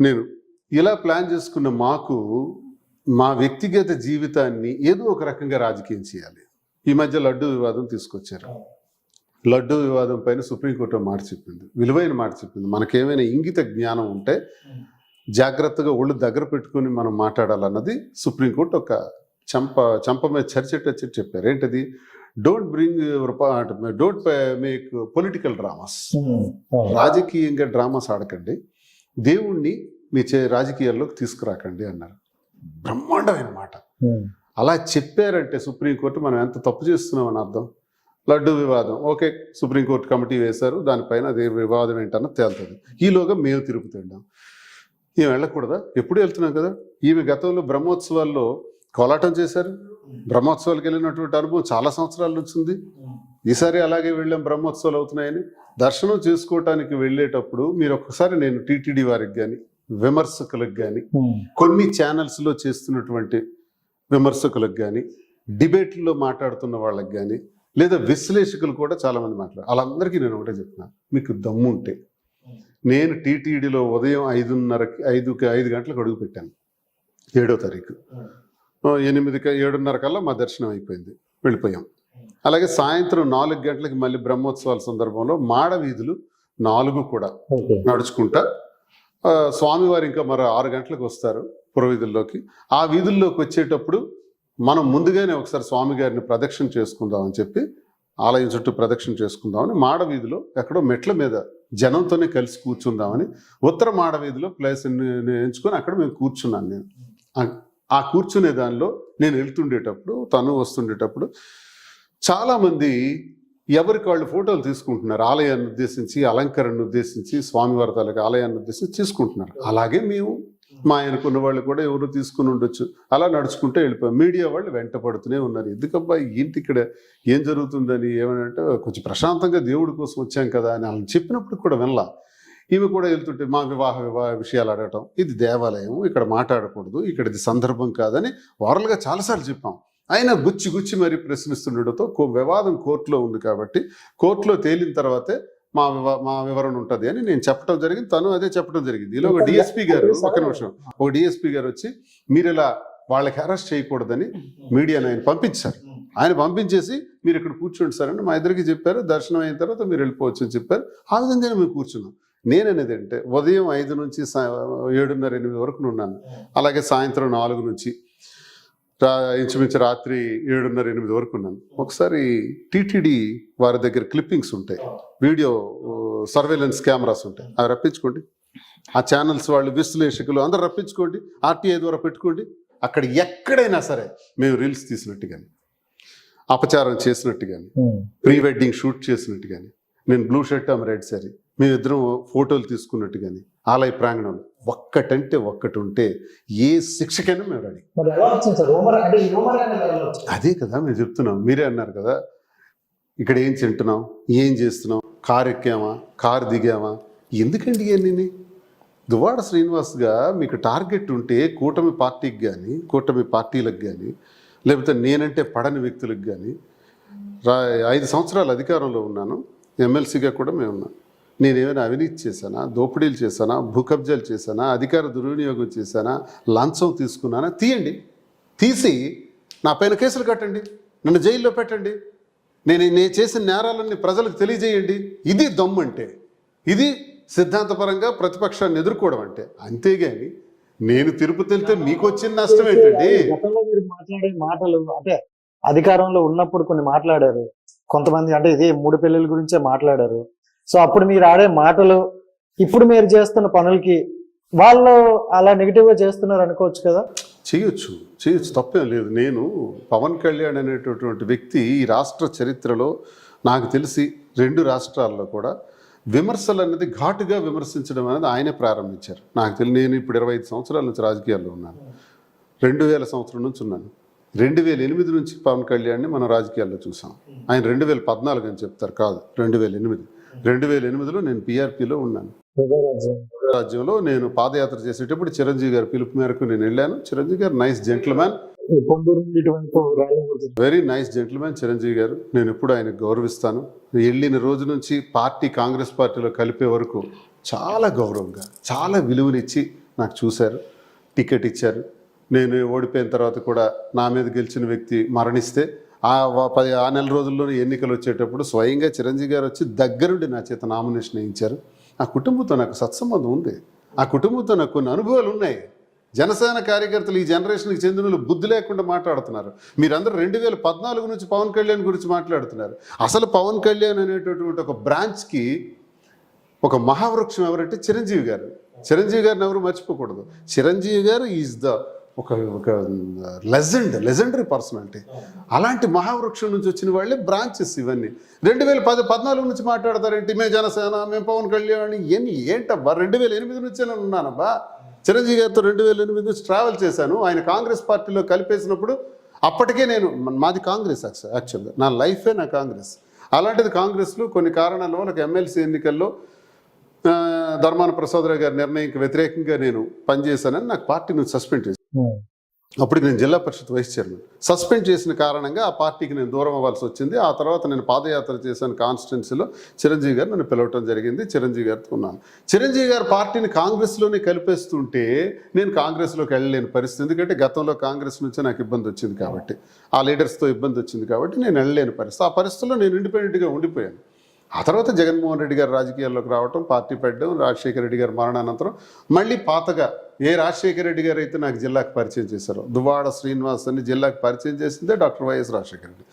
నేను ఇలా ప్లాన్ చేసుకున్న మాకు మా వ్యక్తిగత జీవితాన్ని ఏదో ఒక రకంగా రాజకీయం చేయాలి. ఈ మధ్య లడ్డు వివాదం తీసుకొచ్చారు. లడ్డు వివాదం పైన సుప్రీంకోర్టు మాట చెప్పింది. విలువైన మాట చెప్పింది. మనకేమైనా ఇంగిత జ్ఞానం ఉంటే జాగ్రత్తగా ఒళ్ళు దగ్గర పెట్టుకొని మనం మాట్లాడాలన్నది సుప్రీంకోర్టు ఒక చంప చంప మీద చర్చెట్ చెప్పారు. ఏంటది? Don't bring don't make political dramas రాజకీయంగా డ్రామాస్ ఆడకండి. దేవుణ్ణి మీ చే రాజకీయాల్లోకి తీసుకురాకండి అన్నారు. బ్రహ్మాండమైన మాట. అలా చెప్పారంటే సుప్రీంకోర్టు మనం ఎంత తప్పు చేస్తున్నామని అర్థం? లడ్డు వివాదం. ఓకే సుప్రీంకోర్టు కమిటీ వేశారు దానిపైన అదే వివాదం ఏంటన్న తేలుతుంది. ఈలోగా మేము తిరుపతి వెళ్ళాం. ఈమె వెళ్ళకూడదా? ఎప్పుడు వెళ్తున్నాం కదా? ఈమె గతంలో బ్రహ్మోత్సవాల్లో కోలాటం చేశారు. బ్రహ్మోత్సవాలకు వెళ్ళినటువంటి అనుభవం చాలా సంవత్సరాల నుంచి ఉంది. ఈసారి అలాగే వెళ్ళాం బ్రహ్మోత్సవాలు అవుతున్నాయని. దర్శనం చేసుకోవటానికి వెళ్ళేటప్పుడు మీరు ఒక్కసారి నేను టీటీడీ వారికి కానీ విమర్శకులకు కానీ కొన్ని ఛానల్స్లో చేస్తున్నటువంటి విమర్శకులకు కానీ డిబేట్లో మాట్లాడుతున్న వాళ్ళకి కానీ లేదా విశ్లేషకులు కూడా చాలామంది మాట్లాడారు వాళ్ళందరికీ నేను ఒకటే చెప్తున్నాను మీకు దమ్ము ఉంటే. నేను టీటీడీలో ఉదయం ఐదున్నరకి ఐదుకి ఐదు గంటలకు అడుగు పెట్టాను ఏడో తారీఖు. ఆ, ఎనిమిదికి ఏడున్నర కల్లా మా దర్శనం అయిపోయింది వెళ్ళిపోయాం. అలాగే సాయంత్రం నాలుగు గంటలకి మళ్ళీ బ్రహ్మోత్సవాల సందర్భంలో మాడ వీధులు నాలుగు కూడా నడుచుకుంటా స్వామివారు ఇంకా మరో ఆరు గంటలకు వస్తారు పురవీధుల్లోకి ఆ వీధుల్లోకి వచ్చేటప్పుడు మనం ముందుగానే ఒకసారి స్వామి గారిని ప్రదక్షిణ చేసుకుందామని చెప్పి ఆలయం చుట్టూ ప్రదక్షిణ చేసుకుందామని మాడ వీధిలో ఎక్కడో మెట్ల మీద జనంతోనే కలిసి కూర్చుందామని ఉత్తర మాడ వీధిలో ప్లేస్ ఎంచుకొని అక్కడ మేము కూర్చున్నాను నేను. ఆ- ఆ కూర్చునే దానిలో నేను వెళ్తుండేటప్పుడు తను వస్తుండేటప్పుడు చాలామంది ఎవరికి వాళ్ళు ఫోటోలు తీసుకుంటున్నారు? ఆలయాన్ని ఉద్దేశించి అలంకరణను ఉద్దేశించి స్వామివారి తాలూకా ఆలయాన్ని ఉద్దేశించి తీసుకుంటున్నారు. అలాగే మేము మా ఆయనకున్న వాళ్ళు కూడా ఎవరు తీసుకుని ఉండొచ్చు. అలా నడుచుకుంటే వెళ్ళిపోయాం. మీడియా వాళ్ళు వెంట పడుతూనే ఉన్నారు. ఎందుకబ్బా ఏంటి ఇక్కడ ఏం జరుగుతుందని ఏమనంటే కొంచెం ప్రశాంతంగా దేవుడి కోసం వచ్చాం కదా అని వాళ్ళని చెప్పినప్పుడు కూడా వినలా. ఈమె కూడా వెళ్తుంటే మా వివాహ వివాహ విషయాలు అడగటం ఇది దేవాలయం ఇక్కడ మాట్లాడకూడదు ఇక్కడ ఇది సందర్భం కాదని వారలుగా చాలాసార్లు చెప్పాం. ఆయన గుచ్చి గుచ్చి మరీ ప్రశ్నిస్తుండటంతో వివాదం కోర్టులో ఉంది కాబట్టి కోర్టులో తేలిన తర్వాతే మా వివ మా వివరణ ఉంటుంది అని నేను చెప్పడం జరిగింది. తను అదే చెప్పడం జరిగింది. ఇలా ఒక డిఎస్పీ గారు ఒక నిమిషం. ఒక డిఎస్పీ గారు వచ్చి మీరు ఇలా వాళ్ళకి అరెస్ట్ చేయకూడదని మీడియాని ఆయన పంపించారు. ఆయన పంపించేసి మీరు ఇక్కడ కూర్చోండి సార్ అంటే మా ఇద్దరికి చెప్పారు. దర్శనం అయిన తర్వాత మీరు వెళ్ళిపోవచ్చు అని చెప్పారు. ఆ విధంగానే మేము కూర్చున్నాం. నేననేది అంటే ఉదయం ఐదు నుంచి ఏడున్నర ఎనిమిది వరకు ఉన్నాను. అలాగే సాయంత్రం నాలుగు నుంచి ఇంచుమించు రాత్రి ఏడున్నర ఎనిమిది వరకు ఉన్నాను. ఒకసారి టీటీడీ వారి దగ్గర క్లిప్పింగ్స్ ఉంటాయి. వీడియో సర్వేలెన్స్ కెమెరాస్ ఉంటాయి. అవి రప్పించుకోండి. ఆ ఛానల్స్ వాళ్ళు విశ్లేషకులు అందరు రప్పించుకోండి. ఆర్టీఐ ద్వారా పెట్టుకోండి. అక్కడ ఎక్కడైనా సరే మేము రీల్స్ తీసినట్టు కానీ అపచారం చేసినట్టు కానీ ప్రీ వెడ్డింగ్ షూట్ చేసినట్టు కానీ నేను బ్లూ షర్ట్ ఆమె రెడ్ సారీ మేమిద్దరం ఫోటోలు తీసుకున్నట్టు కానీ ఆలయ ప్రాంగణంలో. ఒక్కటంటే ఒక్కటి ఉంటే ఏ శిక్షకైనా మేము రెడీ? అదే కదా మేము చెప్తున్నాం. మీరే అన్నారు కదా. ఇక్కడ ఏం తింటున్నాం? ఏం చేస్తున్నాం? కారు ఎక్కామా? కారు దిగామా? ఎందుకండి ఇవన్నీ? దువాడ శ్రీనివాస్గా మీకు టార్గెట్ ఉంటే కూటమి పార్టీకి కానీ కూటమి పార్టీలకు కానీ లేకపోతే నేనంటే పడని వ్యక్తులకు కానీ ఐదు సంవత్సరాలు అధికారంలో ఉన్నాను. ఎమ్మెల్సీగా కూడా మేము ఉన్నాం. నేనేమైనా అవినీతి చేశానా? దోపిడీలు చేశానా? భూ కబ్జాలు చేశానా? అధికార దుర్వినియోగం చేశానా? లంచం తీసుకున్నానా? తీయండి. తీసి నా పైన కేసులు కట్టండి. నన్ను జైల్లో పెట్టండి. నేను నేను చేసిన నేరాలన్నీ ప్రజలకు తెలియజేయండి. ఇది దమ్ము అంటే ఇది సిద్ధాంతపరంగా ప్రతిపక్షాన్ని ఎదుర్కోవడం అంటే అంతేగాని నేను తిరుపతి వెళ్తే మీకు వచ్చిన నష్టం ఏంటండి? గతంలో మీరు మాట్లాడే మాటలు అంటే అధికారంలో ఉన్నప్పుడు కొన్ని మాట్లాడారు. కొంతమంది అంటే ఇది మూడు పెళ్ళిల గురించే మాట్లాడారు. సో అప్పుడు మీరు ఆడే మాటలు ఇప్పుడు మీరు చేస్తున్న పనులకి వాళ్ళు అలా నెగిటివ్గా చేస్తున్నారు అనుకోవచ్చు కదా? చేయొచ్చు చేయొచ్చు తప్పేం లేదు. నేను పవన్ కళ్యాణ్ అనేటటువంటి వ్యక్తి ఈ రాష్ట్ర చరిత్రలో నాకు తెలిసి రెండు రాష్ట్రాల్లో కూడా విమర్శలు అనేది ఘాటుగా విమర్శించడం అనేది ఆయనే ప్రారంభించారు. నాకు తెలిసి నేను ఇప్పుడు ఇరవై ఐదు సంవత్సరాల నుంచి రాజకీయాల్లో ఉన్నాను. రెండు వేల సంవత్సరం నుంచి ఉన్నాను. రెండు వేల ఎనిమిది నుంచి పవన్ కళ్యాణ్ని మనం రాజకీయాల్లో చూసాం. ఆయన రెండు వేల పద్నాలుగు అని చెప్తారు కాదు రెండు వేల ఎనిమిది. రెండు వేల ఎనిమిదిలో నేను పీఆర్పీలో ఉన్నాను. రాజ్యంలో నేను పాదయాత్ర చేసేటప్పుడు చిరంజీవి గారి పిలుపు మేరకు నేను వెళ్ళాను. Chiranjeevi garu nice gentleman very nice gentleman Chiranjeevi garu. నేను ఎప్పుడు ఆయనకు గౌరవిస్తాను. వెళ్ళిన రోజు నుంచి పార్టీ కాంగ్రెస్ పార్టీలో కలిపే వరకు చాలా గౌరవంగా చాలా విలువనిచ్చి నాకు చూశారు. టికెట్ ఇచ్చారు. నేను ఓడిపోయిన తర్వాత కూడా నా మీద గెలిచిన వ్యక్తి మరణిస్తే ఆ పది ఆ నెల రోజుల్లోనే ఎన్నికలు వచ్చేటప్పుడు స్వయంగా చిరంజీవి గారు వచ్చి దగ్గరుండి నా చేత నామినేషన్ వేయించారు. ఆ కుటుంబంతో నాకు సత్సంబంధం ఉంది. ఆ కుటుంబంతో నాకు కొన్ని అనుభవాలు ఉన్నాయి. జనసేన కార్యకర్తలు ఈ జనరేషన్కి చెందిన బుద్ధి లేకుండా మాట్లాడుతున్నారు. మీరందరూ రెండు వేల పద్నాలుగు నుంచి పవన్ కళ్యాణ్ గురించి మాట్లాడుతున్నారు. అసలు పవన్ కళ్యాణ్ అనేటటువంటి ఒక బ్రాంచ్కి ఒక మహావృక్షం ఎవరంటే చిరంజీవి గారు. చిరంజీవి గారిని ఎవరు మర్చిపోకూడదు. చిరంజీవి గారు ఈజ్ ద ఒక ఒక లెజెండ్ లెజెండరీ పర్సనాలిటీ. అలాంటి మహావృక్షం నుంచి వచ్చిన వాళ్ళే బ్రాంచెస్ ఇవన్నీ. రెండు వేల పది పద్నాలుగు నుంచి మాట్లాడతారేంటి? మేము జనసేన మేము పవన్ కళ్యాణ్ ఇవన్నీ ఏంటబ్బా? రెండు వేల ఎనిమిది నుంచే నేను ఉన్నానబ్బా. చిరంజీవి గారితో రెండు వేల ఎనిమిది నుంచి ట్రావెల్ చేశాను. ఆయన కాంగ్రెస్ పార్టీలో కలిపేసినప్పుడు అప్పటికే నేను మాది కాంగ్రెస్ యాక్చువల్గా. నా లైఫే నా కాంగ్రెస్. అలాంటిది కాంగ్రెస్లో కొన్ని కారణాల వల్ల ఎమ్మెల్సీ ఎన్నికల్లో ధర్మాన ప్రసాదరావు గారి నిర్ణయంకి వ్యతిరేకంగా నేను పనిచేశానని నాకు పార్టీ నుంచి సస్పెండ్ చేశాను అప్పటికి నేను జిల్లా పరిషత్ వైస్ చైర్మన్. సస్పెండ్ చేసిన కారణంగా ఆ పార్టీకి నేను దూరం అవ్వాల్సి వచ్చింది. ఆ తర్వాత నేను పాదయాత్ర చేశాను కాన్స్టిట్యున్సీలో. చిరంజీవి గారు నన్ను పిలవటం జరిగింది. చిరంజీవి గారితో ఉన్నాను. చిరంజీవి గారు పార్టీని కాంగ్రెస్లోనే కలిపేస్తుంటే నేను కాంగ్రెస్లోకి వెళ్ళలేని పరిస్థితి. ఎందుకంటే గతంలో కాంగ్రెస్ నుంచి నాకు ఇబ్బంది వచ్చింది కాబట్టి ఆ లీడర్స్తో ఇబ్బంది వచ్చింది కాబట్టి నేను వెళ్ళలేని పరిస్థితి. ఆ పరిస్థితిలో నేను ఇండిపెండెంట్గా ఉండిపోయాను. ఆ తర్వాత జగన్మోహన్ రెడ్డి గారు రాజకీయాల్లోకి రావటం పార్టీ పెట్టడం రాజశేఖర రెడ్డి గారి మరణానంతరం మళ్ళీ పాతగా ఏ రాజశేఖర రెడ్డి గారు అయితే నాకు జిల్లాకు పరిచయం చేశారో దువాడ శ్రీనివాస్ అని జిల్లాకు పరిచయం చేసిందే డాక్టర్ వైఎస్ రాజశేఖర రెడ్డి.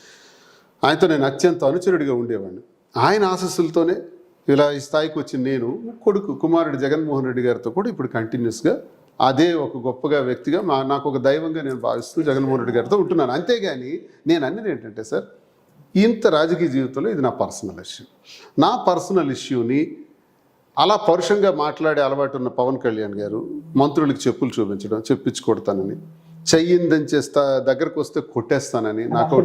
ఆయనతో నేను అత్యంత అనుచరుడిగా ఉండేవాడిని. ఆయన ఆశస్సులతోనే ఇలా ఈ స్థాయికి వచ్చిన నేను కొడుకు కుమారుడు జగన్మోహన్ రెడ్డి గారితో కూడా ఇప్పుడు కంటిన్యూస్గా అదే ఒక గొప్పగా వ్యక్తిగా మా నాకు ఒక దైవంగా నేను భావిస్తూ జగన్మోహన్ రెడ్డి గారితో ఉంటున్నాను. అంతేగాని నేను అన్నది ఏంటంటే సార్ ఇంత రాజకీయ జీవితంలో ఇది నా పర్సనల్ ఇష్యూ. నా పర్సనల్ ఇష్యూని అలా పరుషంగా మాట్లాడే అలవాటు ఉన్న పవన్ కళ్యాణ్ గారు మంత్రులకు చెప్పులు చూపించడం చెప్పించి కొడతానని చెయ్యిందని చేస్తా దగ్గరకు వస్తే కొట్టేస్తానని నాకు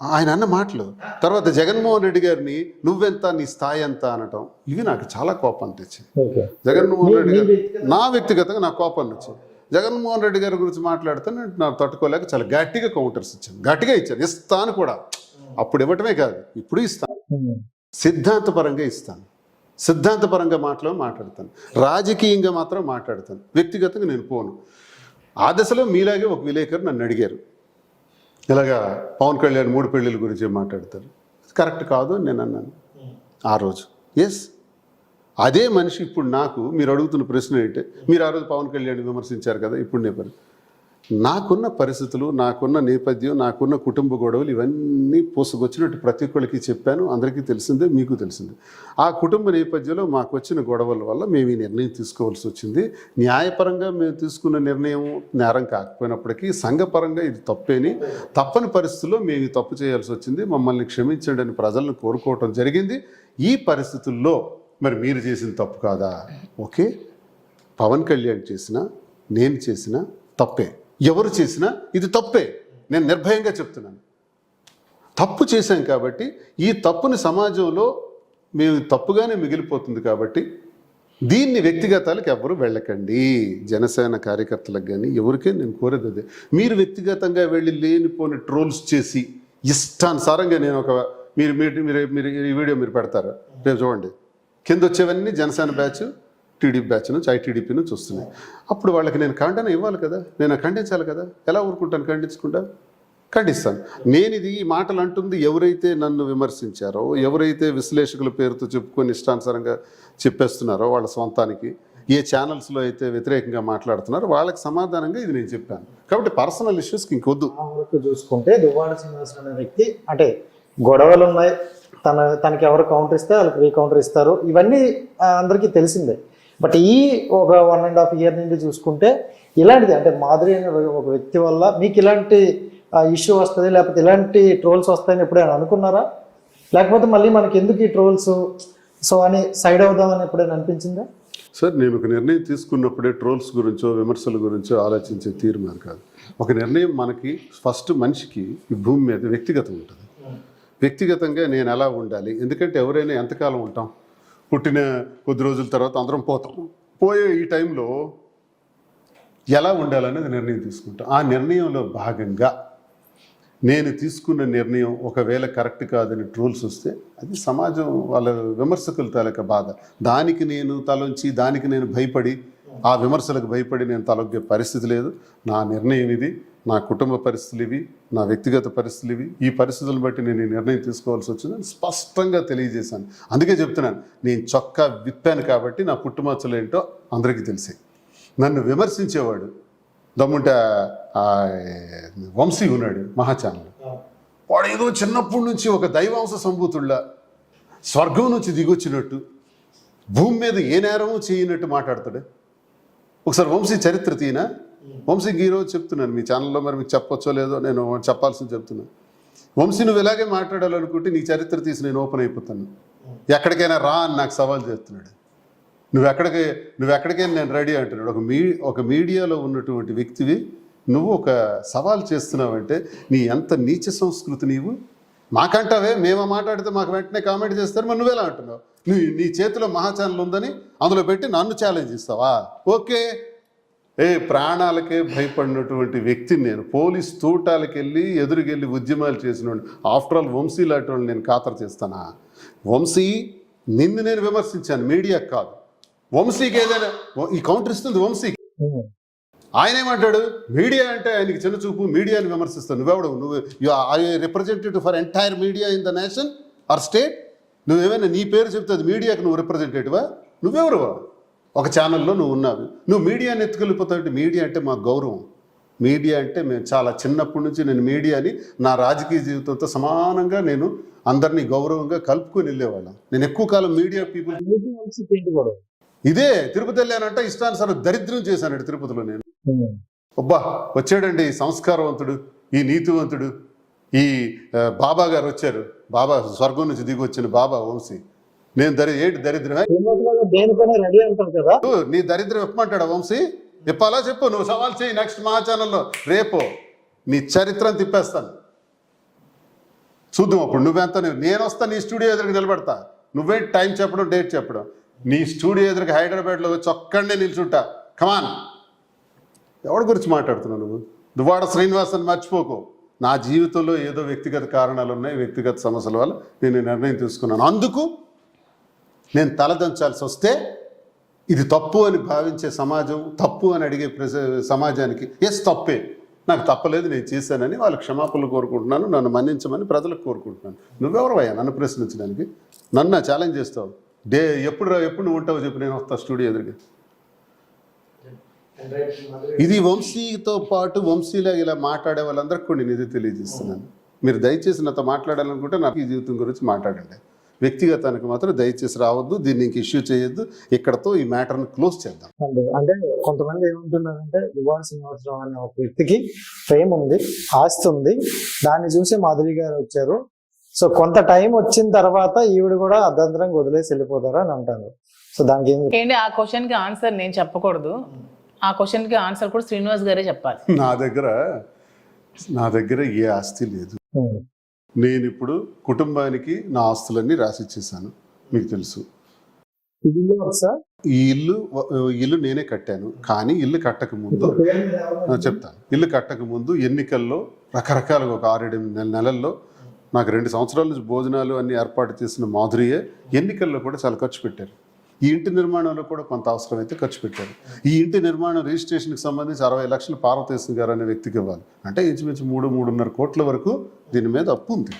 ఆయన అన్న మాటలు. తర్వాత జగన్మోహన్ రెడ్డి గారిని నువ్వెంత నీ స్థాయి ఎంత అనటం ఇవి నాకు చాలా కోపం తెచ్చింది జగన్మోహన్ రెడ్డి గారు నా వ్యక్తిగతంగా నాకు కోపం వచ్చింది జగన్మోహన్ రెడ్డి గారి గురించి మాట్లాడితే నేను నాకు తట్టుకోలేక చాలా గట్టిగా కౌంటర్స్ ఇచ్చాను. గట్టిగా ఇచ్చాను. ఇస్తాను కూడా. అప్పుడు ఇవ్వటమే కాదు. ఇప్పుడు ఇస్తాను. సిద్ధాంతపరంగా ఇస్తాను. సిద్ధాంతపరంగా మాటలో మాట్లాడతాను. రాజకీయంగా మాత్రం మాట్లాడతాను. వ్యక్తిగతంగా నేను పోను. ఆ దశలో మీలాగే ఒక విలేకరు నన్ను అడిగారు. ఇలాగా పవన్ కళ్యాణ్ మూడు పెళ్ళిళ్ళ గురించి మాట్లాడతారు. కరెక్ట్ కాదు నేను అన్నాను. ఆ రోజు. ఎస్ అదే మనిషి ఇప్పుడు నాకు మీరు అడుగుతున్న ప్రశ్న ఏంటంటే మీరు ఆ రోజు పవన్ కళ్యాణ్ విమర్శించారు కదా ఇప్పుడు నేను నాకున్న పరిస్థితులు నాకున్న నేపథ్యం నాకున్న కుటుంబ గొడవలు ఇవన్నీ పూసగొచ్చినట్టు ప్రతి ఒక్కరికి చెప్పాను అందరికీ తెలిసిందే మీకు తెలిసిందే. ఆ కుటుంబ నేపథ్యంలో మాకు వచ్చిన గొడవల వల్ల మేము ఈ నిర్ణయం తీసుకోవాల్సి వచ్చింది. న్యాయపరంగా మేము తీసుకున్న నిర్ణయం నేరం కాకపోయినప్పటికీ సంఘపరంగా ఇది తప్పేని తప్పని పరిస్థితుల్లో మేము తప్పు చేయాల్సి వచ్చింది. మమ్మల్ని క్షమించండి అని ప్రజలను కోరుకోవటం జరిగింది. ఈ పరిస్థితుల్లో మరి మీరు చేసిన తప్పు కాదా? ఓకే. పవన్ కళ్యాణ్ చేసిన నేను చేసిన తప్పే. ఎవరు చేసినా ఇది తప్పే. నేను నిర్భయంగా చెప్తున్నాను. తప్పు చేశాం కాబట్టి ఈ తప్పుని సమాజంలో మేము తప్పుగానే మిగిలిపోతుంది కాబట్టి దీన్ని వ్యక్తిగతాలకు ఎవరు వెళ్ళకండి. జనసేన కార్యకర్తలకు కానీ ఎవరికే నేను కోరేది అదే. మీరు వ్యక్తిగతంగా వెళ్ళి లేనిపోని ట్రోల్స్ చేసి ఇష్టానుసారంగా నేను ఒక మీరు మీరు మీరు మీరు ఈ వీడియో మీరు పెడతారు? రేపు చూడండి. కింద వచ్చేవన్నీ జనసేన బ్యాచ్ టీడీపీ బ్యాచ్ నుంచి ఐటీడీపీ నుంచి వస్తున్నాయి. అప్పుడు వాళ్ళకి నేను ఖండన ఇవ్వాలి కదా. నేను ఖండించాలి కదా. ఎలా ఊరుకుంటాను? ఖండించకుండా? ఖండిస్తాను. నేను ఇది ఈ మాటలు అంటుంది ఎవరైతే నన్ను విమర్శించారో ఎవరైతే విశ్లేషకుల పేరుతో చెప్పుకొని ఇష్టానుసారంగా చెప్పేస్తున్నారో వాళ్ళ సొంతానికి ఏ ఛానల్స్లో అయితే వ్యతిరేకంగా మాట్లాడుతున్నారో వాళ్ళకి సమాధానంగా ఇది నేను చెప్పాను. కాబట్టి పర్సనల్ ఇష్యూస్కి ఇంకొద్దు చూసుకుంటే దువ్వాడ శ్రీనివాస్ అనే వ్యక్తి అంటే గొడవలు ఉన్నాయి తన తనకి ఎవరు కౌంటర్ ఇస్తే వాళ్ళకి రీ కౌంటర్ ఇస్తారు. ఇవన్నీ అందరికీ తెలిసిందే. బట్ ఈ ఒక వన్ అండ్ హాఫ్ ఇయర్ నుండి చూసుకుంటే ఇలాంటిది అంటే మాధురి అనే ఒక వ్యక్తి వల్ల మీకు ఇలాంటి ఇష్యూ వస్తుంది లేకపోతే ఇలాంటి ట్రోల్స్ వస్తాయని ఎప్పుడైనా అనుకున్నారా? లేకపోతే మళ్ళీ మనకి ఎందుకు ఈ ట్రోల్స్ సో అని సైడ్ అవుదామని ఎప్పుడైనా అనిపించిందా? సార్ నేను ఒక నిర్ణయం తీసుకున్నప్పుడే ట్రోల్స్ గురించో విమర్శల గురించో ఆలోచించే తీర్మానం కాదు. ఒక నిర్ణయం మనకి ఫస్ట్ మనిషికి ఈ భూమి మీద వ్యక్తిగతం ఉంటుంది. వ్యక్తిగతంగా నేను ఎలా ఉండాలి? ఎందుకంటే ఎవరైనా ఎంతకాలం ఉంటాం? పుట్టిన కొద్ది రోజుల తర్వాత అందరం పోతాం. పోయే ఈ టైంలో ఎలా ఉండాలనేది నిర్ణయం తీసుకుంటాం. ఆ నిర్ణయంలో భాగంగా నేను తీసుకున్న నిర్ణయం ఒకవేళ కరెక్ట్ కాదని ట్రోల్స్ వస్తే అది సమాజం వాళ్ళ విమర్శకుల తాలూకా బాధ. దానికి నేను తలంచి దానికి నేను భయపడి ఆ విమర్శలకు భయపడి నేను తలొగ్గే పరిస్థితి లేదు. నా నిర్ణయం ఇది. నా కుటుంబ పరిస్థితులు ఇవి. నా వ్యక్తిగత పరిస్థితులు ఇవి. ఈ పరిస్థితులను బట్టి నేను ఈ నిర్ణయం తీసుకోవాల్సి వచ్చిందని స్పష్టంగా తెలియజేశాను. అందుకే చెప్తున్నాను నేను చొక్కా విప్పాను కాబట్టి నా పుట్టుమచ్చలు ఏంటో అందరికీ తెలిసే. నన్ను విమర్శించేవాడు దమ్ముంట ఆ వంశీ ఉన్నాడు మహాచానులు. వాడు ఏదో చిన్నప్పటి నుంచి ఒక దైవాంశ సంభూతుళ్ళ స్వర్గం నుంచి దిగొచ్చినట్టు భూమి మీద ఏ నేరము చేయనట్టు మాట్లాడతాడు. ఒకసారి వంశీ చరిత్ర తీన? వంశీకి ఈరోజు చెప్తున్నాను మీ ఛానల్లో మరి మీకు చెప్పొచ్చో లేదో నేను చెప్పాల్సింది చెప్తున్నాను. వంశీ నువ్వు ఇలాగే మాట్లాడాలనుకుంటే నీ చరిత్ర తీసి నేను ఓపెన్ అయిపోతాను. ఎక్కడికైనా రా అని నాకు సవాల్ చేస్తున్నాడు. నువ్వు ఎక్కడికి నువ్వు ఎక్కడికైనా నేను రెడీ అంటున్నాడు. ఒక మీ ఒక మీడియాలో ఉన్నటువంటి వ్యక్తివి నువ్వు ఒక సవాల్ చేస్తున్నావంటే నీ ఎంత నీచ సంస్కృతి నీవు? మాకంటావే మేము మాట్లాడితే మాకు వెంటనే కామెంట్ చేస్తారు మరి నువ్వెలా అంటున్నావు? నీ నీ చేతిలో మహా ఛానల్ ఉందని అందులో పెట్టి నన్ను ఛాలెంజ్ ఇస్తావా ఓకే. ఏ ప్రాణాలకే భయపడినటువంటి వ్యక్తిని నేను పోలీస్ తూటాలకు వెళ్ళి ఎదురుకెళ్ళి ఉద్యమాలు చేసిన ఆఫ్టర్ ఆల్ వంశీ లాంటి వాళ్ళు నేను ఖాతరు చేస్తానా? వంశీ నిన్ను నేను విమర్శించాను మీడియా కాదు. వంశీకి ఏదైనా ఈ కౌంటర్ ఇస్తుంది వంశీకి. ఆయన ఏమంటాడు? మీడియా అంటే ఆయనకి చిన్న చూపు మీడియాని విమర్శిస్తావు నువ్వెవడు? నువ్వు you are representative for entire media in the nation or state నువ్వేమైనా నీ పేరు చెప్తే అది మీడియాకి నువ్వు రిప్రజెంటేటివా నువ్వెవరువా ఒక ఛానల్లో నువ్వు ఉన్నావు. నువ్వు మీడియాని ఎత్తుకెళ్ళిపోతావు మీడియా అంటే మా గౌరవం. మీడియా అంటే మేము చాలా చిన్నప్పటి నుంచి నేను మీడియాని నా రాజకీయ జీవితంతో సమానంగా నేను అందరినీ గౌరవంగా కలుపుకొని వెళ్ళేవాళ్ళం. నేను ఎక్కువ కాలం మీడియా పీపుల్ ఇదే తిరుపతి వెళ్ళానంటే ఇష్టానుసారం దరిద్రం చేశానండి తిరుపతిలో నేను. అబ్బా వచ్చాడండి ఈ సంస్కారవంతుడు ఈ నీతివంతుడు ఈ బాబా గారు వచ్చారు. బాబా స్వర్గం నుంచి దిగి వచ్చిన బాబా వంశీ. నేను దరి ఏంటి దరిద్రమే? నీ దరిద్రం ఇప్పమంటాడా వంశీ? ఇప్పాలా చెప్పు నువ్వు సవాల్ చేయి నెక్స్ట్ మా ఛానల్లో. రేపు నీ చరిత్రను తిప్పేస్తాను. చూద్దాం అప్పుడు నువ్వెంత నేను వస్తా నీ స్టూడియో ఎదురుగా నిలబెడతా. నువ్వే టైం చెప్పడం డేట్ చెప్పడం? నీ స్టూడియో ఎదురుగా హైదరాబాద్లో వచ్చి ఒక్కడే నిల్చుంటా. కమాన్ ఎవడి గురించి మాట్లాడుతున్నావు నువ్వు? దువ్వాడ శ్రీనివాసన్ మర్చిపోకు. నా జీవితంలో ఏదో వ్యక్తిగత కారణాలు ఉన్నాయి వ్యక్తిగత సమస్యల వల్ల నేను నిర్ణయం తీసుకున్నాను. అందుకు నేను తలదంచాల్సి వస్తే ఇది తప్పు అని భావించే సమాజం తప్పు అని అడిగే సమాజానికి ఎస్ తప్పే. నాకు తప్పలేదు నేను చేశానని వాళ్ళు క్షమాపణలు కోరుకుంటున్నాను నన్ను మన్నించమని ప్రజలకు కోరుకుంటున్నాను. నువ్వెవరు నన్ను ప్రశ్నించడానికి? నన్ను ఛాలెంజ్ చేస్తావు. డే ఎప్పుడు ఎప్పుడు నువ్వు ఉంటావు చెప్పి నేను వస్తా స్టూడియో ఎదురుగా. ఇది వంశీతో పాటు వంశీలాగా ఇలా మాట్లాడే వాళ్ళందరికీ కొన్ని నిధి తెలియజేస్తున్నాను. మీరు దయచేసి నాతో మాట్లాడాలనుకుంటే నాకు ఈ జీవితం గురించి మాట్లాడండి. వ్యక్తిగతానికి మాత్రం దయచేసి రావద్దు దీన్ని ఇంక ఇష్యూ చేయొద్దు. ఇక్కడతో ఈ మ్యాటర్ని క్లోజ్ చేద్దాం. అంటే కొంతమంది ఏమంటున్నారంటే యువా శ్రీనివాసరావు అనే ఒక వ్యక్తికి ఫేమ్ ఉంది ఆస్తి ఉంది. దాన్ని చూసి మాధురి గారు వచ్చారు. సో కొంత టైం వచ్చిన తర్వాత ఈవిడ కూడా అర్ధంతరంగా వదిలేసి వెళ్ళిపోతారు అని అంటారు సో దానికి ఏం ఏంటి ఆ క్వశ్చన్కి ఆన్సర్ నేను చెప్పకూడదు. ఆ క్వశ్చన్కి ఆన్సర్ కూడా శ్రీనివాస్ గారే చెప్పాలి. నా దగ్గర నా దగ్గర ఏ ఆస్తి లేదు. నేను ఇప్పుడు కుటుంబానికి నా ఆస్తులన్నీ రాసిచ్చేసాను మీకు తెలుసు. ఈ ఇల్లు ఇల్లు నేనే కట్టాను. కానీ ఇల్లు కట్టక ముందు చెప్తాను. ఇల్లు కట్టక ముందు ఎన్నికల్లో రకరకాలుగా ఒక ఆరేడు నెల నెలల్లో నాకు రెండు సంవత్సరాల నుంచి భోజనాలు అన్ని ఏర్పాటు చేసిన మాధురియే ఎన్నికల్లో కూడా చాలా ఖర్చు పెట్టారు. ఈ ఇంటి నిర్మాణంలో కూడా కొంత అవసరమైతే ఖర్చు పెట్టారు. ఈ ఇంటి నిర్మాణం రిజిస్ట్రేషన్కి సంబంధించి అరవై లక్షలు పార్వతీశం గారు అనే వ్యక్తికి ఇవ్వాలి. అంటే ఇంచుమించు మూడు మూడున్నర కోట్ల వరకు దీని మీద అప్పు ఉంది.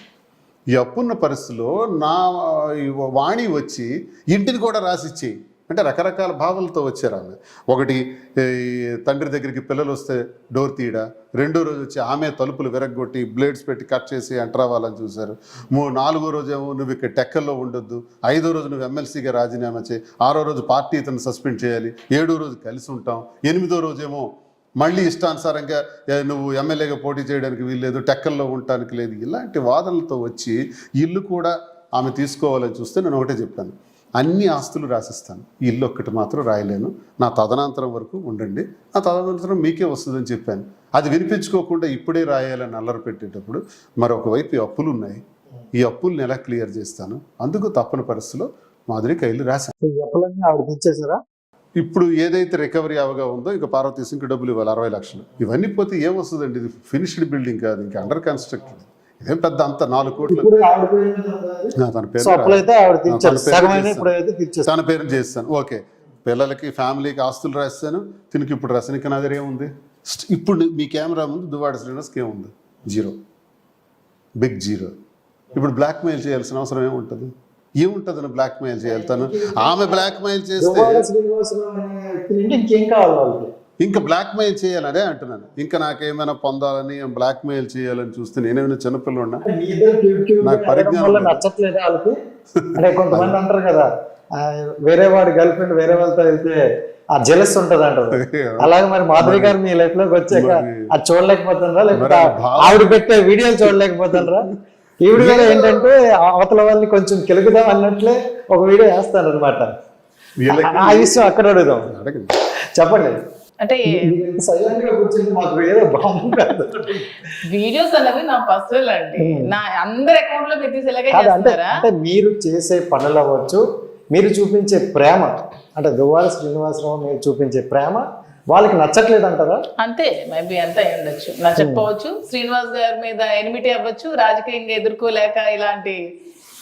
ఈ అప్పున్న పరిస్థితిలో నా ఈ వాణి వచ్చి ఇంటిని కూడా రాసిచ్చేయి. అంటే రకరకాల భావనలతో వచ్చారు ఆమె. ఒకటి తండ్రి దగ్గరికి పిల్లలు వస్తే డోర్ తీయడా? రెండో రోజు వచ్చి ఆమె తలుపులు విరగ్గొట్టి బ్లేడ్స్ పెట్టి కట్ చేసి ఎంటర్ అవ్వాలని చూశారు. మూ నాలుగో రోజు ఏమో నువ్వు ఇక్కడ టెక్కల్లో ఉండొద్దు. ఐదో రోజు నువ్వు ఎమ్మెల్సీగా రాజీనామా చేయి. ఆరో రోజు పార్టీ ఇతను సస్పెండ్ చేయాలి. ఏడో రోజు కలిసి ఉంటాం. ఎనిమిదో రోజేమో మళ్ళీ ఇష్టానుసారంగా నువ్వు ఎమ్మెల్యేగా పోటీ చేయడానికి వీల్లేదు టెక్కల్లో ఉండటానికి లేదు. ఇలాంటి వాదనలతో వచ్చి ఇల్లు కూడా ఆమె తీసుకోవాలని చూస్తే నేను ఒకటే చెప్పాను అన్ని ఆస్తులు రాసిస్తాను. ఇల్లు ఒక్కటి మాత్రం రాయలేను. నా తదనంతరం వరకు ఉండండి. నా తదనంతరం మీకే వస్తుందని చెప్పాను. అది వినిపించుకోకుండా ఇప్పుడే రాయాలని అల్లరి పెట్టేటప్పుడు మరొక వైపు ఈ అప్పులు ఉన్నాయి ఈ అప్పుల్ని ఎలా క్లియర్ చేస్తాను? అందుకు తప్పని పరిస్థితిలో మాదిరి కైలు రాశాను. ఇప్పుడు ఏదైతే రికవరీ అవగా ఉందో ఇంకా పార్వతీ సింగ్ డబ్బులు ఇవ్వాలి అరవై లక్షలు. ఇవన్నీ పోతే ఏమొస్తుందండి ఇది ఫినిష్డ్ బిల్డింగ్ కాదు ఇంకా అండర్ కన్స్ట్రక్టెడ్ ఇదేం పెద్ద అంత నాలుగు కోట్లు. తన పేరు తన పేరు చేస్తాను. ఓకే. పిల్లలకి ఫ్యామిలీకి ఆస్తులు రాస్తాను తినికి ఇప్పుడు రాస్తాను ఇంకా నా దగ్గర ఏముంది? ఇప్పుడు మీ కెమెరా ముందు దువాడ శ్రీనివాస్కి ఏముంది? జీరో. Big zero. ఇప్పుడు బ్లాక్ మెయిల్ చేయాల్సిన అవసరం ఏముంటుంది? ఏముంటుందని బ్లాక్ మెయిల్ చేయాలి? తను ఆమె బ్లాక్ మెయిల్ చేస్తే ఇంకేం కావాలి ఇంకా బ్లాక్ మెయిల్ చేయాలనే అంటున్నాను. ఇంకా నాకేమైనా పొందాలని బ్లాక్ మెయిల్ చేయాలని చూస్తే నేనేమైనా చిన్నపిల్లన్నా నాకు పరిజ్ఞానం. నచ్చట్లేదు వాళ్ళకి? అంటే కొంతమంది అంటారు కదా వేరే వాడి గర్ల్ ఫ్రెండ్ వేరే వాళ్ళతో వెళ్తే ఆ జెలస్ ఉంటది అంటారు. అలాగే మరి మాధురి గారు మీ లైఫ్లోకి వచ్చాక అది చూడలేకపోతుండ్రా? లేకపోతే ఆవిడ పెట్టే వీడియోలు చూడలేకపోతుండ్రా? ఈవిడ కూడా ఏంటంటే అవతల వాళ్ళని కొంచెం కెలుగుదాం అన్నట్లే ఒక వీడియో వేస్తారు అనమాట ఆ విషయం అక్కడ అడుగుదాం. చెప్పండి. అంటే వీడియోస్ అనేవి నా పర్సనల్ అండి. నా అందరి అకౌంట్లో అంటే మీరు చేసే పనులు అవ్వచ్చు మీరు చూపించే ప్రేమ అంటే దువ్వాల శ్రీనివాసరావు మీరు చూపించే ప్రేమ వాళ్ళకి నచ్చట్లేదు అంటారా అంతే మేబీ అంతా ఉండొచ్చు. నా చెప్పవచ్చు శ్రీనివాస్ గారి మీద ఎనిమిటీ అవ్వచ్చు రాజకీయంగా ఎదుర్కోలేక ఇలాంటి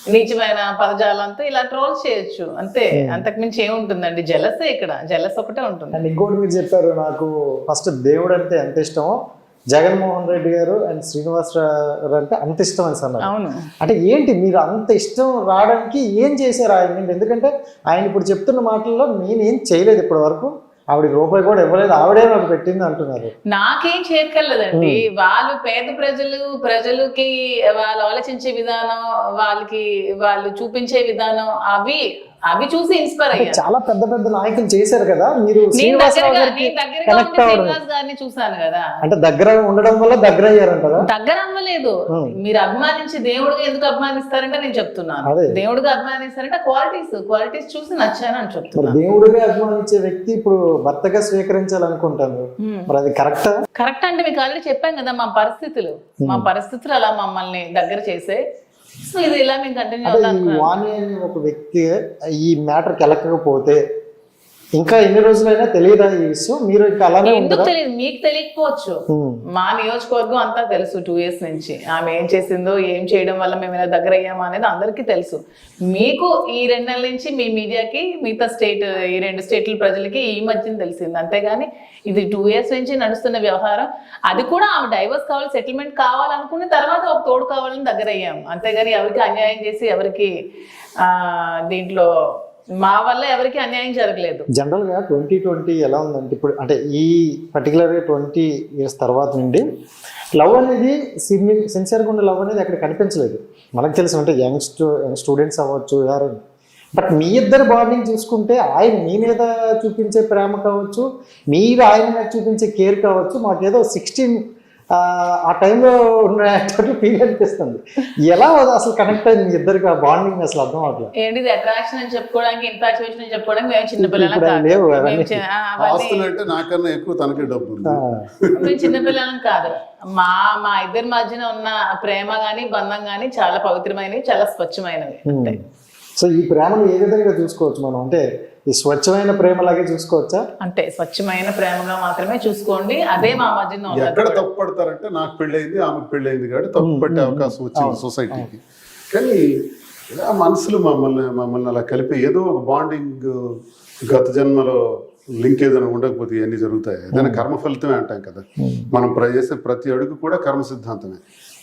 నీచమైన పదజాలంతో ఇలా ట్రోల్ చేయొచ్చు. అంతే. అంతకుమించి ఏముంటుందండి? జలసే ఇక్కడ. జలస్ ఒకటే ఉంటుంది. అండ్ ఇంకోటి మీరు చెప్పారు నాకు ఫస్ట్ దేవుడు అంటే ఎంత ఇష్టమో జగన్మోహన్ రెడ్డి గారు అండ్ శ్రీనివాస్ గారు అంటే అంత ఇష్టం అని అన్నారు అవును. అంటే ఏంటి మీరు అంత ఇష్టం రావడానికి ఏం చేశారు ఆయన? ఎందుకంటే ఆయన ఇప్పుడు చెప్తున్న మాటల్లో నేనేం చేయలేదు ఇప్పటి వరకు. ఆవిడకి రూపాయి కూడా ఇవ్వలేదు ఆవిడే నాకు పెట్టింది అంటున్నారు. నాకేం చేయక్కర్లేదండి వాళ్ళు పేద ప్రజలు ప్రజలకి వాళ్ళు ఆలోచించే విధానం వాళ్ళకి వాళ్ళు చూపించే విధానం అవి అవి చూసి ఇన్స్పైర్ అయ్యాను చాలా పెద్ద పెద్ద నాయకులు చేశారు కదా మీరు గారిని చూసాను కదా. అంటే దగ్గర ఉండడం వల్ల దగ్గర అయ్యారంటారా? దగ్గర అవ్వలేదు. మీరు అభిమానించి దేవుడిగా ఎందుకు అభిమానిస్తారంటే నేను చెప్తున్నాను. దేవుడిగా అభిమానిస్తారంటే క్వాలిటీస్ క్వాలిటీస్ చూసి నచ్చాను అని చెప్తున్నాను. దేవుడిగా అభిమానించే వ్యక్తి ఇప్పుడు భర్తగా స్వీకరించాలనుకుంటాను. మరి అది కరెక్టా కరెక్ట్ అంటే మీకు ఆల్రెడీ చెప్పాం కదా మా పరిస్థితులు. మా పరిస్థితులు అలా మమ్మల్ని దగ్గర చేసే సో ఇది ఇలా మేము కంటిన్యూ అంటే అవుతాం ఈ వాణి అనే ఒక వ్యక్తి ఈ మ్యాటర్ కెలకకపోతే ఇంకా ఎన్ని రోజులైనా తెలియదా ఈ విషయం? మీరు ఇంకా అలానే ఎందుకు తెలియదు? మీకు తెలియకపోవచ్చు. ఉమ్. మా నియోజకవర్గం అంతా తెలుసు టూ ఇయర్స్ నుంచి. ఆమె ఏం చేసిందో ఏం చేయడం వల్ల మేము ఇలా దగ్గర అయ్యామా అనేది అందరికీ తెలుసు. మీకు ఈ రెండు నెలల నుంచి మీ మీడియాకి మిగతా స్టేట్ ఈ రెండు స్టేట్ల ప్రజలకి ఈ మధ్యన తెలిసింది. అంతేగాని ఇది టూ ఇయర్స్ నుంచి నడుస్తున్న వ్యవహారం. అది కూడా ఆమె డైవర్స్ కావాలి సెటిల్మెంట్ కావాలనుకున్న తర్వాత ఒక తోడు కావాలని దగ్గర అయ్యాము అంతేగాని ఎవరికి అన్యాయం చేసి ఎవరికి ఆ దీంట్లో మా వల్ల ఎవరికి అన్యాయం జరగలేదు. జనరల్గా ట్వంటీ ట్వంటీ ఎలా ఉందంటే ఇప్పుడు అంటే ఈ పర్టికులర్ ట్వంటీ ఇయర్స్ తర్వాత నుండి లవ్ అనేది సిన్సియర్గా ఉండే లవ్ అనేది అక్కడ కనిపించలేదు. మనకు తెలిసిన అంటే యంగ్ యంగ్ స్టూడెంట్స్ అవ్వచ్చు ఎవరైనా. బట్ మీ ఇద్దరు బాండింగ్ చూసుకుంటే ఆయన మీ మీద చూపించే ప్రేమ కావచ్చు మీరు ఆయన మీద చూపించే కేర్ కావచ్చు మాకేదో సిక్స్టీన్ ఆ టైంలో ఉన్నట్టు ఫీల్ అనిపిస్తుంది. ఎలా అసలు కనెక్ట్ అయింది మీ ఇద్దరికి ఆ బాండింగ్ అసలు అర్థం అవట్లేదు ఏంటిది అట్రాక్షన్ అని చెప్పుకోవడానికి ఇన్ఫాచువేషన్ అని చెప్పుకోవడానికి మేము చిన్నపిల్లలం లేవు ఆస్తులు అంటే నాకన్నా ఎక్కువ తనకే డబ్బు మేము చిన్నపిల్లలం కాదు. మా మా ఇద్దరి మధ్యన ఉన్న ప్రేమ గాని బంధం గాని చాలా పవిత్రమైనవి చాలా స్వచ్ఛమైనవి. సో ఈ ప్రేమను ఏ విధంగా చూసుకోవచ్చు మనం? అంటే ఈ స్వచ్ఛమైన ప్రేమలాగే చూసుకోవచ్చా? అంతే స్వచ్ఛమైన ప్రేమగా మాత్రమే చూసుకోండి. అదే మా మధ్యన ఉన్నది. ఎక్కడ కూడా. తప్పు పడతారంటే నాకు పెళ్ళయింది ఆమెకు పెళ్ళయింది కాబట్టి తప్పు పట్టే అవకాశం వచ్చింది సొసైటీకి. కానీ ఇలా మనసులు మమ్మల్ని మమ్మల్ని అలా కలిపి ఏదో ఒక బాండింగ్ గత జన్మలో లింక్ ఏదైనా ఉండకపోతే ఇవన్నీ జరుగుతాయి. ఏదైనా కర్మ ఫలితమే అంటాం కదా. మనం ప్ర- చేసే ప్రతి అడుగు కూడా కర్మ సిద్ధాంతమే.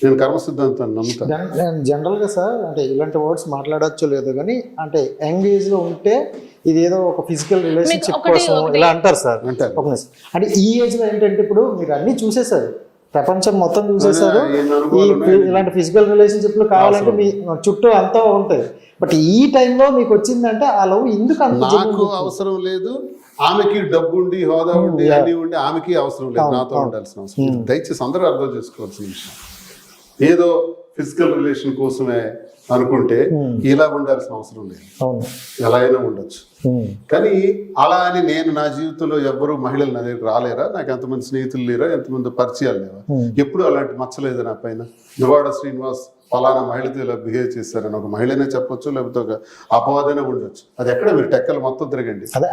నేను కర్మ సిద్ధాంతాన్ని నమ్ముతాను నేను జనరల్గా సార్ అంటే ఇలాంటి వర్డ్స్ మాట్లాడచ్చో లేదో కానీ అంటే యంగ్ ఏజ్లో ఉంటే ఇది ఏదో ఒక ఫిజికల్ రిలేషన్షిప్ కోసం ఇలా అంటారు సార్. అంటారు. ఒక నిమిషం. అంటే ఈ ఏజ్లో ఏంటంటే ఇప్పుడు మీరు అన్ని చూసేశారు. ప్రపంచం మొత్తం ఎన్ని ఈ? ఇలాంటి ఫిజికల్ రిలేషన్షిప్లు కావాలంటే మీ చుట్టూ అంతా ఉంటాయి. బట్ ఈ టైంలో మీకు వచ్చిందంటే ఆ లవ్ ఎందుకు అంత నాకు అవసరం లేదు. ఆమెకి డబ్బు ఉండి హోదా ఉండి అన్ని ఉండి ఆమెకి అవసరం లేదు. నాతో ఉండాల్సిన అవసరం లేదు. దయచేసి అందరూ అర్థం చేసుకోవాల్సిన విషయం. ఏదో ఫిజికల్ రిలేషన్ కోసమే అనుకుంటే ఇలా ఉండాల్సిన అవసరం లేదు. ఎలా అయినా ఉండొచ్చు. కానీ అలా అని నేను నా జీవితంలో ఎవ్వరు మహిళలు నా దగ్గర రాలేరా? నాకు ఎంతమంది స్నేహితులు లేరా? ఎంతమంది పరిచయాలు లేవా? ఎప్పుడు అలాంటి మచ్చలేదు నా పైన. దువాడ శ్రీనివాస్ ఫలానా మహిళతో ఇలా బిహేవ్ చేశారని ఒక మహిళనే చెప్పొచ్చు లేకపోతే ఒక అపవాదనే ఉండొచ్చు. అది ఎక్కడ మీరు టెక్కలు మొత్తం తిరగండి. అదే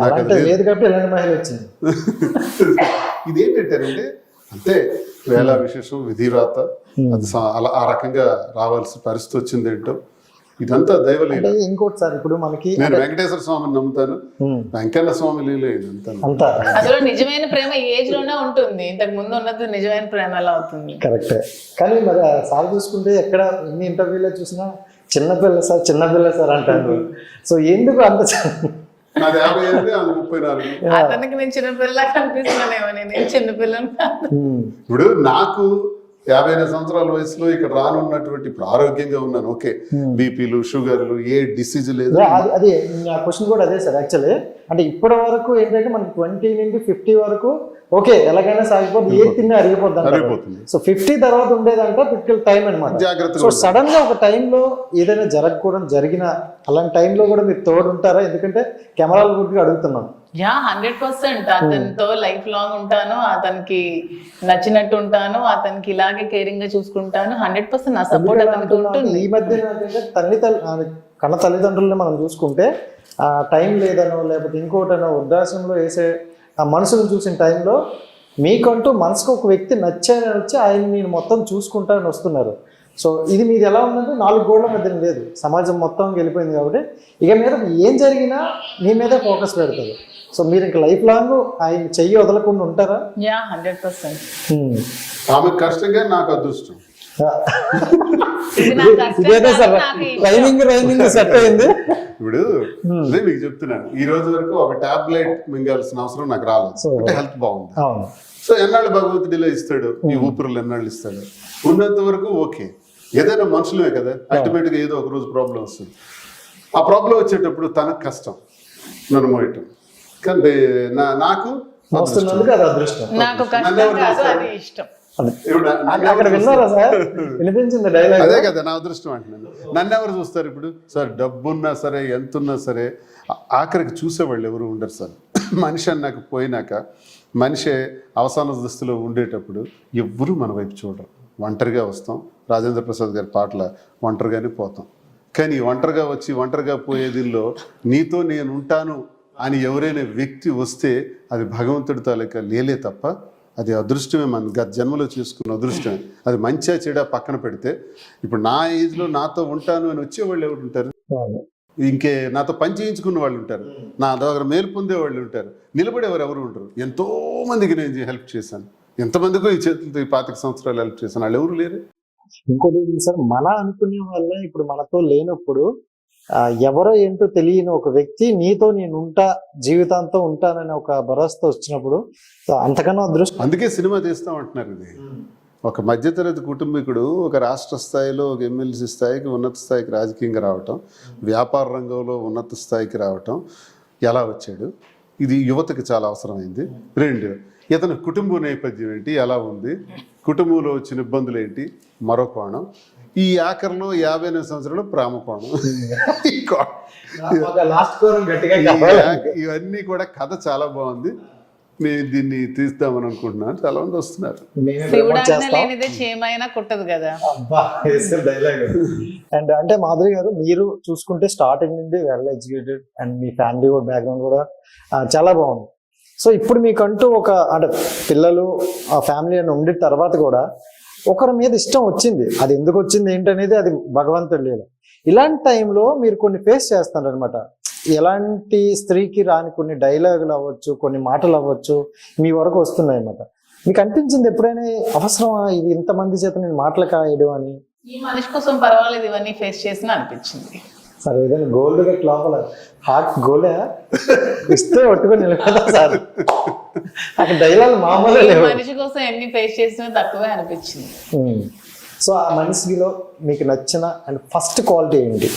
అంటే వేళ విశేషం విధిరాత అది అలా ఆ రకంగా రావాల్సిన పరిస్థితి వచ్చింది ఏంటో ఇదంతా దైవలీల. ఇంకోటి సార్ ఇప్పుడు మనకి నేను వెంకటేశ్వర స్వామిని నమ్ముతాను. వెంకన్న స్వామి లీల ఇదంతా అంతా. అందులో నిజమైన ప్రేమ ఈ ఏజ్లోనే ఉంటుంది. ఇంతకు ముందు ఉన్నది నిజమైన ప్రేమ ఎలా అవుతుంది. కరెక్టే. కానీ మరి సార్ చూసుకుంటే ఎక్కడ ఎన్ని ఇంటర్వ్యూలో చూసినా చిన్నపిల్ల సార్ చిన్నపిల్ల సార్ అంటారు. సో ఎందుకు అంత నాది యాభై ముప్పై నాలుగు. అతనికి నేను చిన్నపిల్ల కనిపిస్తున్నానేమో నేను చిన్నపిల్లని ఇప్పుడు నాకు యాభై ఐదు సంవత్సరాల వయసులో ఇక్కడ రానున్నటువంటి ఇప్పుడు ఆరోగ్యంగా ఉన్నాను ఓకే. బీపీలు షుగర్లు ఏ డిసీజ్ లేదు. అది నా క్వశ్చన్ కూడా అదే సార్ యాక్చువల్లీ. అంటే ఇప్పటి వరకు ఏంటంటే మనకి ట్వంటీ నుండి ఫిఫ్టీ వరకు ఓకే ఎలాగైనా సాగిపోతుంది ఏ తిన్నా అరిగిపోద్ది సో ఫిఫ్టీ తర్వాత ఉండేదంటే క్రిటికల్ టైం అనమాట జాగ్రత్తగా సో. సడన్గా ఒక టైంలో ఏదైనా జరగకూడదు జరిగిన అలాంటి టైంలో కూడా మీరు తోడు ఉంటారా ఎందుకంటే కెమెరాల గురించి అడుగుతున్నాం యా హండ్రెడ్ పర్సెంట్. అతనితో లైఫ్ లాంగ్ ఉంటాను అతనికి నచ్చినట్టు ఉంటాను అతనికి ఇలాగే కేరింగ్గా చూసుకుంటాను. హండ్రెడ్ పర్సెంట్ నా సపోర్ట్ అతనికి ఉంటుంది. ఈ మధ్య తల్లి కన్న తల్లిదండ్రులని మనం చూసుకుంటే ఆ టైం లేదనో లేకపోతే ఇంకోటనో వృద్ధాశ్రమంలో వేసే ఆ మనసును చూసిన టైంలో మీకంటూ మనసుకు ఒక వ్యక్తి నచ్చారని వచ్చి ఆయన నేను మొత్తం చూసుకుంటానని వస్తున్నారు. సో ఇది మీది ఎలా ఉందంటే నాలుగు గోడల మధ్య లేదు. సమాజం మొత్తం వెళ్ళిపోయింది కాబట్టి ఇక మీద ఏం జరిగినా మీ మీదే ఫోకస్ పెడతారు సో మీరు ఇంకా లైఫ్ లాంగ్ ఆయన చెయ్యి వదలకుండా ఉంటారా? Yeah hundred percent. ఆమె కష్టంగా నాకు అదృష్టం. రైమింగ్ రైమింగ్ సెట్ అయింది. ఇప్పుడు అదే మీకు చెప్తున్నాను. ఈ రోజు వరకు ఒక టాబ్లెట్ మింగాల్సిన అవసరం నాకు రాలేదు. అంటే హెల్త్ బాగుంది. అవును. సో ఎన్నాళ్ళు భగవంతుడు ఇలా ఇస్తాడు? ఈ ఊపిరులు ఎన్నాళ్ళు ఇస్తాడు? ఉన్నంత వరకు ఓకే. ఏదైనా మనుషులమే కదా. అల్టిమేట్గా ఏదో ఒక రోజు ప్రాబ్లం వస్తుంది. ఆ ప్రాబ్లం వచ్చేటప్పుడు తనకు కష్టం. నన్ను మోయటం. కానీ నా నాకు నాకు కష్టం కాదు? అది ఇష్టం. అక్కడ ఎవరు విన్నారా సార్? వినిపించింది డైలాగ్ అదే కదా నా అదృష్టం అంటున్నాను నన్ను ఎవరు చూస్తారు ఇప్పుడు? సార్ డబ్బున్నా సరే ఎంతున్నా సరే ఆ- ఆఖరికి చూసేవాళ్ళు ఎవరు ఉండరు సార్. మనిషి అన్నాక పోయినాక మనిషి అవసాన దస్తులో ఉండేటప్పుడు ఎవ్వరూ మన వైపు చూడరు. ఒంటరిగా వస్తాం. రాజేంద్ర ప్రసాద్ గారి పాటల ఒంటరిగానే పోతాం. కానీ ఒంటరిగా వచ్చి ఒంటరిగా పోయే దీనిలో నీతో నేను ఉంటాను అని ఎవరైనా వ్యక్తి వస్తే అది భగవంతుడి తాలూకా లేలే తప్ప అది అదృష్టమే మన గత జన్మలో చేసుకున్న అదృష్టమే. అది మంచిగా చెడా పక్కన పెడితే ఇప్పుడు నా ఏజ్లో నాతో ఉంటాను అని వచ్చేవాళ్ళు ఎవరు ఉంటారు? ఇంకే నాతో పని చేయించుకున్న వాళ్ళు ఉంటారు. నా దగ్గర మేలు పొందే వాళ్ళు ఉంటారు. నిలబడేవారు ఎవరు ఉంటారు ఎంతో మందికి నేను హెల్ప్ చేశాను. ఎంతమందికో ఈ చేతులతో ఈ పాతిక సంవత్సరాలు హెల్ప్ చేశాను. వాళ్ళు ఎవరు లేరు? ఇంకోటి సార్? మన అనుకునే వల్ల ఇప్పుడు మనతో లేనప్పుడు ఎవరో ఏంటో తెలియని ఒక వ్యక్తి నీతో నేను ఉంటా జీవితాంతం ఉంటానని ఒక భరోసా వచ్చినప్పుడు అంతకన్నా అదృష్టం. అందుకే సినిమా తీస్తాం అంటున్నారు ఇది ఒక మధ్యతరగతి కుటుంబీకుడు ఒక రాష్ట్ర స్థాయిలో ఒక ఎమ్మెల్సీ స్థాయికి ఉన్నత స్థాయికి రాజకీయంగా రావటం వ్యాపార రంగంలో ఉన్నత స్థాయికి రావటం ఎలా వచ్చాడు? ఇది యువతకి చాలా అవసరమైంది. రెండు ఇతని కుటుంబ నేపథ్యం ఏంటి? ఎలా ఉంది? కుటుంబంలో వచ్చిన ఇబ్బందులు ఏంటి? మరో కోణం. ఈ ఆఖరిలో యాభై ఎనిమిది సంవత్సరాలు ప్రేమ కోణం ఈ కో- లాస్ట్ గట్టిగా ఈ యాక్- ఇవన్నీ కూడా కథ చాలా బాగుంది. నేను దీన్ని తీస్తామని అనుకుంటున్నాను. చాలా మంది వస్తున్నారు. కుట్టదు కదా. డైలాగ్ అండ్ అంటే మాధురి గారు మీరు చూసుకుంటే స్టార్టింగ్ నుండి వెల్ ఎడ్యుకేటెడ్ అండ్ మీ ఫ్యామిలీ బ్యాక్గ్రౌండ్ కూడా చాలా బాగుంది. సో ఇప్పుడు మీకంటూ ఒక అంటే పిల్లలు ఆ ఫ్యామిలీ అని ఉండిన తర్వాత కూడా ఒకరి మీద ఇష్టం వచ్చింది. అది ఎందుకు వచ్చింది ఏంటనేది అది భగవంతుడు లేదు ఇలాంటి టైంలో మీరు కొన్ని ఫేస్ చేస్తారు అనమాట ఎలాంటి స్త్రీకి రాని కొన్ని డైలాగులు అవ్వచ్చు కొన్ని మాటలు అవ్వచ్చు మీ వరకు వస్తున్నాయి అన్నమాట మీకు అనిపించింది ఎప్పుడైనా అవసరమా? ఇది ఇంతమంది చేత నేను మాటలు కాయడం అని? ఈ మనిషి కోసం పర్వాలేదు ఇవన్నీ ఫేస్ చేసిన అనిపించింది. సార్ ఏదైనా గోల్డ్ లోపల హార్ట్ గోలే ఇస్తే పట్టుకొని నిలబడతా సార్ అక్కడ డైలాగ్ మామూలే లేవు. మనిషి కోసం ఎన్ని ఫేస్ చేసినా తక్కువే అనిపించింది. సో ఆ మనిషిలో మీకు నచ్చిన అండ్ ఫస్ట్ క్వాలిటీ ఏంటి?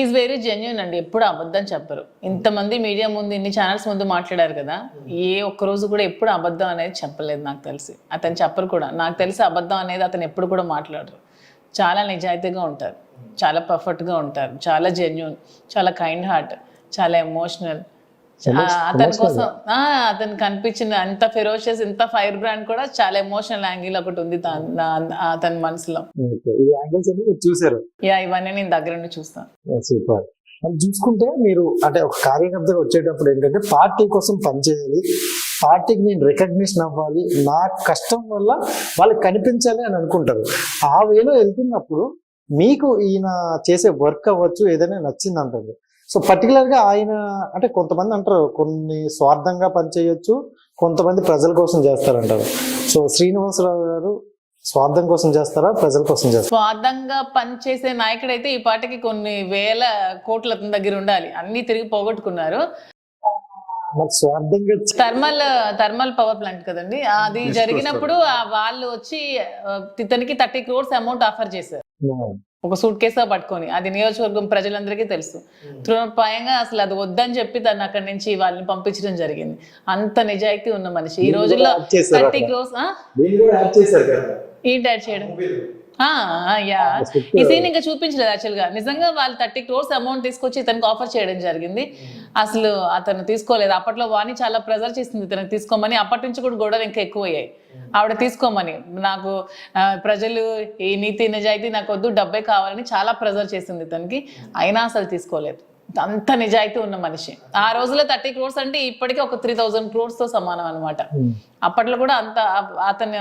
ఈజ్ వెరీ జెన్యున్ అండి. ఎప్పుడు అబద్ధం చెప్పరు. ఇంతమంది మీడియా ముందు ఇన్ని ఛానల్స్ ముందు మాట్లాడారు కదా ఏ ఒక్క రోజు కూడా ఎప్పుడు అబద్ధం అనేది చెప్పలేదు నాకు తెలిసి. అతను చెప్పరు కూడా. నాకు తెలిసి అబద్ధం అనేది అతను ఎప్పుడు కూడా మాట్లాడరు. చాలా నిజాయితీగా ఉంటారు. చాలా పర్ఫెక్ట్గా ఉంటారు. చాలా జెన్యున్ చాలా కైండ్ హార్ట్ చాలా ఎమోషనల్ అతని కోసం ఆ, అతను కనిపించిన అంత ఫెరోషియస్ ఇంత ఫైర్ బ్రాండ్ కూడా చాలా ఎమోషనల్ యాంగిల్ ఒకటి ఉంది అతని మనసులో. చూసారు? యా ఇవన్నీ నేను దగ్గర నుండి చూస్తాను సూపర్. చూసుకుంటే మీరు అంటే ఒక కార్యకర్తగా వచ్చేటప్పుడు ఏంటంటే పార్టీ కోసం పనిచేయాలి పార్టీకి నేను రికగ్నిషన్ అవ్వాలి. నా కష్టం వల్ల వాళ్ళకి కనిపించాలి అని అనుకుంటారు. ఆ వేలో వెళ్తున్నప్పుడు మీకు ఈయన చేసే వర్క్ అవ్వచ్చు ఏదైనా నచ్చింది అంటారు సో పర్టికులర్గా ఆయన అంటే కొంతమంది అంటారు కొన్ని స్వార్థంగా పనిచేయొచ్చు కొంతమంది ప్రజల కోసం చేస్తారంటారు. సో శ్రీనివాసరావు గారు స్వార్థం కోసం చేస్తారా ప్రజల కోసం చేస్తారా? స్వార్థంగా పనిచేసే నాయకుడైతే ఈ పార్టీకి కొన్ని వేల కోట్ల అతని దగ్గర ఉండాలి. అన్ని తిరిగి పోగొట్టుకున్నారు. స్వార్థంగా థర్మల్ థర్మల్ పవర్ ప్లాంట్ కదండి. అది జరిగినప్పుడు ఆ వాళ్ళు వచ్చి ఇతనికి థర్టీ క్రోర్స్ అమౌంట్ ఆఫర్ చేశారు. ఒక సూట్ కేసా పట్టుకొని. అది నియోజకవర్గం ప్రజలందరికీ తెలుసు. తృణప్రాయంగా అసలు అది వద్దని చెప్పి తను అక్కడి నుంచి వాళ్ళని పంపించడం జరిగింది. అంత నిజాయితీ ఉన్న మనిషి. ఈ రోజుల్లో థర్టీ కదా? ఏంటి యాడ్ చేయడం? యా. ఈ సీన్ ఇంకా చూపించలేదు యాక్చువల్గా. నిజంగా వాళ్ళు థర్టీ క్రోర్స్ అమౌంట్ తీసుకొచ్చి ఇతనికి ఆఫర్ చేయడం జరిగింది. అసలు అతను తీసుకోలేదు. అప్పట్లో వాణి చాలా ప్రెజర్ చేసింది ఇతనికి తీసుకోమని. అప్పటి నుంచి కూడా గొడవలు ఇంకా ఎక్కువ అయ్యాయి ఆవిడ తీసుకోమని. నాకు ప్రజలు ఈ నీతి నిజాయితీ నాకు వద్దు డబ్బే కావాలని చాలా ప్రెజర్ చేసింది ఇతనికి. అయినా అసలు తీసుకోలేదు. అంత నిజాయితీ ఉన్న మనిషి. ఆ రోజుల్లో థర్టీ క్రోర్స్ అంటే ఇప్పటికీ ఒక త్రీ థౌజండ్ క్రోర్స్తో సమానం అనమాట అప్పట్లో కూడా అంత అతను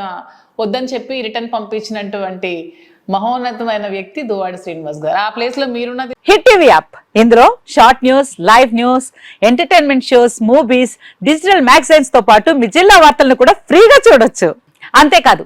వద్దని చెప్పి రిటర్న్ పంపించినటువంటి మహోన్నతమైన వ్యక్తి దువాడి శ్రీనివాస్ గారు. ఆ ప్లేస్లో మీరున్నది హిట్ టీవీ యాప్. ఇందులో short news live news entertainment shows movies digital మ్యాగజైన్స్తో పాటు మీ జిల్లా వార్తలను కూడా ఫ్రీగా చూడొచ్చు. అంతేకాదు